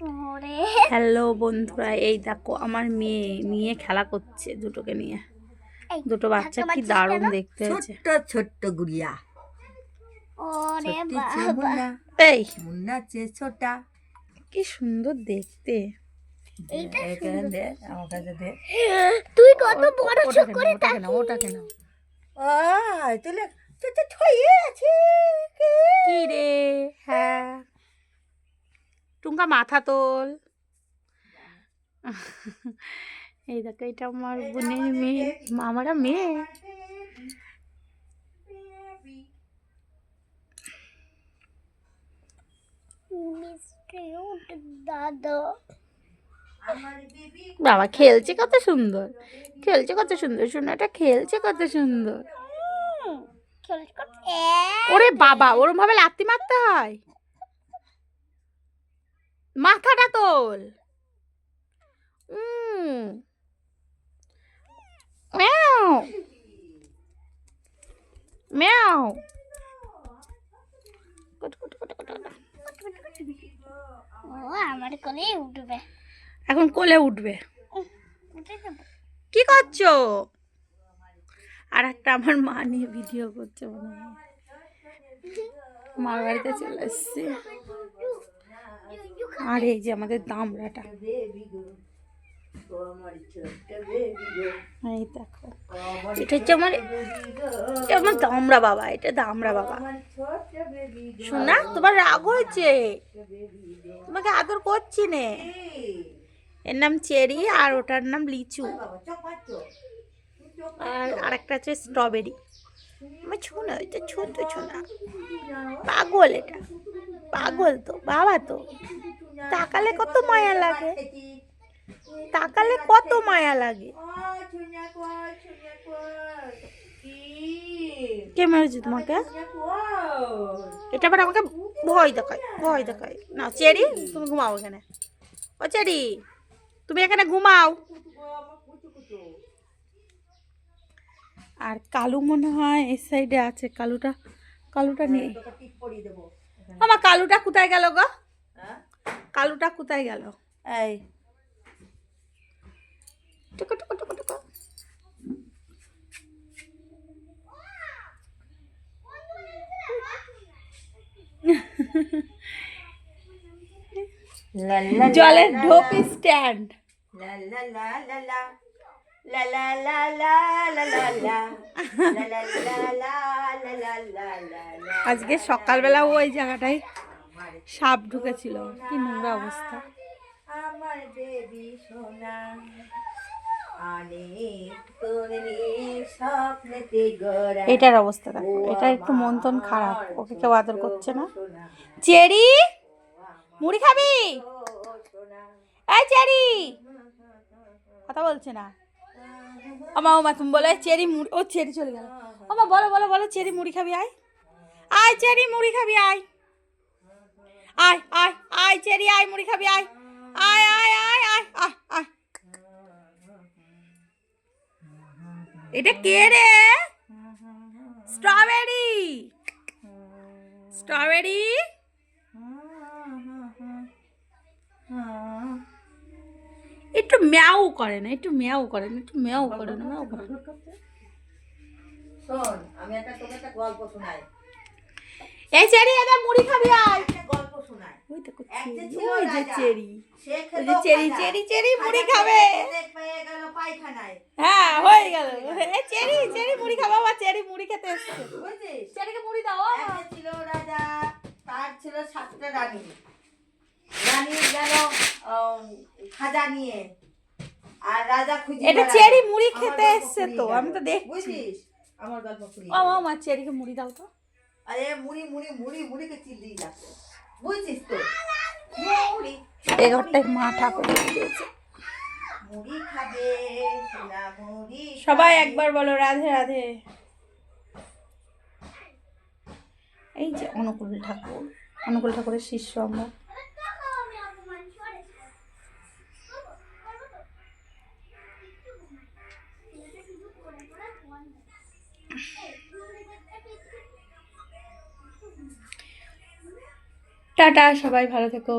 ওরে। হ্যালো বন্ধুরা এই দেখো আমার মেয়ে নিয়ে খেলা করছে দুটোকে নিয়ে। দুটো বাচ্চা কি দারুণ দেখতে হয়েছে। ছোট্ট ছোট্ট গুড়িয়া। এই। মুন্না চেয়ে ছোটা। কি সুন্দর দেখতে। এইটা এখানে দে আমার কাছে দে। তুই কত বড় চোখ নাও, করে ওটাকে নাও ওটাকে নাও। আয় তুলে তুই তো ছয়ে আছে কি রে? হ্যাঁ। টুঙ্কা মাথা তোল। এই দেখো এটা আমার বোনের মেয়ে মামারা মেয়ে। দাদা বাবা খেলছে কত সুন্দর খেলছে কত সুন্দর সোনাটা খেলছে কত সুন্দর। ওরে বাবা ওরম ভাবে লাত্তি মারতে হয়। মাথাটা তোল। ম্যাও। আমার কোলে উঠবে। এখন কোলে উঠবে। উঠে কি করছ? আর একটা আমার মা নিয়ে ভিডিও করছে মনে হয়। মার বাড়িতে চলে এসছি। আর এই যে আমাদের দামড়াটা। এটা হচ্ছে আমার এটা আমার দামড়া বাবা, এটা দামড়া বাবা। শোনা তোমার রাগ হয়েছে? তোমাকে আদর করছি নে। এর নাম চেরি আর ওটার নাম লিচু। আর আরেকটা আছে স্ট্রবেরি। আমার ছোনা এটা ছোট ছোনা পাগল এটা। পাগল তো, বাবা তো। তাকালে কত মায়া লাগে? তাকালে কত মায়া লাগে? কে? মেরেছে তোমাকে? এটা আবার আমাকে ভয় দেখায় ভয় দেখায়। না চেরি তুমি ঘুমাও এখানে। ও চেরি তুমি এখানে ঘুমাও। আর কালু মনে হয় এই সাইডে আছে। কালুটা কালুটা নেই। আমার কালুটা কোথায় গেল গো? কালুটা কোথায় গেল এই টুকু টুকু টুকু টুকু জলের ঢোপ স্ট্যান্ড আজকে সকালবেলা ওই জায়গাটায় সাপ ঢুকেছিল। কি নোংরা অবস্থা। আমার বেবি সোনা এটার অবস্থা দেখো। এটা একটু মন টন খারাপ। ওকে কেউ আদর করছে না। চেরি মুড়ি খাবি? এই চেরি! কথা বলছে না। আমা ওমা তুমি বলে চেরি মুড়ি ও চেরি চলে গেল। ওমা বলো বলো বলো চেরি মুড়ি খাবি আয়। আয় চেরি মুড়ি খাবি আয়। আয় আয় আয় চেরি আয় মুড়ি খাবি আয়। আয় আয় আয় আয় আয় আয়। এটা কে রে? স্ট্রবেরি। স্ট্রবেরি? একটু ম্যাও করে না একটু ম্যাও করে না একটু ম্যাও করে না ম্যাও করে আমি একটা তোকে একটা গল্প শোনাই। এই চেরি এদের মুড়ি খাবি আয়। গল্প ওই দেখো একটা চেরি ছিল ওই যে চেরি। ওই যে চেরি খাজা। চেরি চেরি মুড়ি খাবে। খেতে পেয়ে গেল পায়খানায়। হ্যাঁ হয়ে গেল। চেরি চেরি মুড়ি খাব বা চেরি মুড়ি খেতে এসছে। চেরিকে মুড়ি দাও ছিল রাজা তার ছিল সাতটা রানী। রানী গেল খাজা নিয়ে। আর রাজা খুঁজে এটা চেরি মুড়ি খেতে এসছে তো, আমি তো দেখছি। বুঝছিস? আমার গল্প ও। মা চেরিকে মুড়ি দাও তো। আরে মুড়ি মুড়ি মুড়ি মুড়িকে চিল্লি যাচ্ছে। বুঝছিস তো? এই ঘরটায় মা ঠাকুর দিয়েছে। সবাই একবার বলো রাধে রাধে। এই যে অনুকূল ঠাকুর অনুকূল ঠাকুরের শিষ্য আমরা। টাটা সবাই ভালো থেকো।